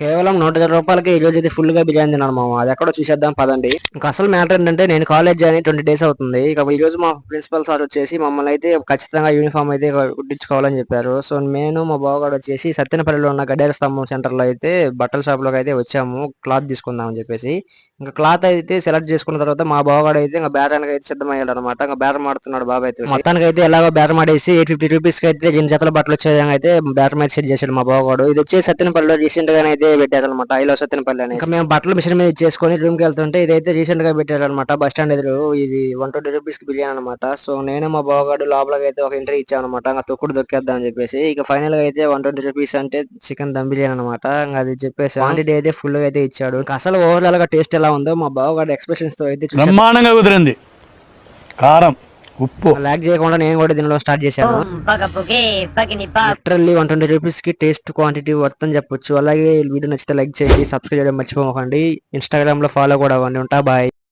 కేవలం నూట ఇరవై రూపాయలకి ఈ రోజు అయితే ఫుల్గా బిర్యానీ తిన్నాను మామ. అది ఎక్కడో చూసేద్దాం పదండి. ఇంకా అసలు మ్యాటర్ ఏంటంటే నేను కాలేజ్ అని ట్వంటీ డేస్ అవుతుంది. ఇక ఈ రోజు మా ప్రిన్సిపల్ సార్ వచ్చేసి మమ్మల్ని అయితే ఖచ్చితంగా యూనిఫామ్ అయితే కుట్టించుకోవాలని చెప్పారు. సో నేను మా బావగాడు వచ్చేసి సత్యనపల్లిలో ఉన్న గడ్డేర స్తంభం సెంటర్లో అయితే బట్టల షాప్లో అయితే వచ్చాము. క్లాత్ తీసుకుందాం అని చెప్పేసి. ఇంకా క్లాత్ అయితే సెలెక్ట్ చేసుకున్న తర్వాత మా బావగాడు అయితే ఇంకా బేరానికి అయితే సిద్ధమయ్యాడు అనమాట ఇంకా బేరం ఆడుతున్నాడు బాబాయ్ అయితే. మొత్తానికి అయితే ఎలాగో బేరం ఆడేసి ఎయిట్ ఫిఫ్టీ రూపీస్కి అయితే రెండు జతల బట్టలు వచ్చే విధంగా అయితే బేరం అయితే సెట్ చేశాడు మా బావగాడు. ఇది వచ్చి సత్యనపల్లిలో రీసెంట్ గానే అయితే పెట్టారు అనమాట ఐలో సత్యనపల్లి అని ఇంకా మేము బట్టలు మిషన్ మీద చేసుకొని రూమ్కి వెళ్తుంటే ఇదైతే రీసెంట్గా పెట్టారు అనమాట బస్ స్టాండ్ ఎదురు ఇది వన్ ట్వంటీ రూపీస్కి బిర్యానీ అనమాట సో నేను మా బావగాడు లోపలకి అయితే ఒక ఇంటర్వ్యూ ఇచ్చాను అనమాట ఇంకా తొక్కుడు దొక్కేద్దాం అని చెప్పేసి. ఇక ఫైనల్గా అయితే వన్ ట్వంటీ రూపీస్ అంటే చికెన్ దమ్ బిర్యానీ అనమాట ఇంకా అది చెప్పేసి క్వాంటిటీ అయితే ఫుల్గా అయితే ఇచ్చాడు. ఇంకా అసలు ఓవరాల్గా టేస్ట్ ఎలా ఉందో మా బావగాడు ఎక్స్ప్రెషన్స్తో అయితే. బ్రహ్మాండంగా కుదిరింది. కారం. ఉప్పు. లాగ్ చేయకుండా నేను కూడా దీనిలో స్టార్ట్ చేశాను. లిటరల్లీ వన్ ట్వంటీ రూపీస్కి టేస్ట్ క్వాంటిటీ వర్త్ అని చెప్పొచ్చు. అలాగే ఈ వీడియో నచ్చితే లైక్ చేయండి సబ్స్క్రైబ్ చేయడం మర్చిపోకండి. ఇన్స్టాగ్రామ్లో ఫాలో కూడా అవ్వండి. ఉంటా బాయ్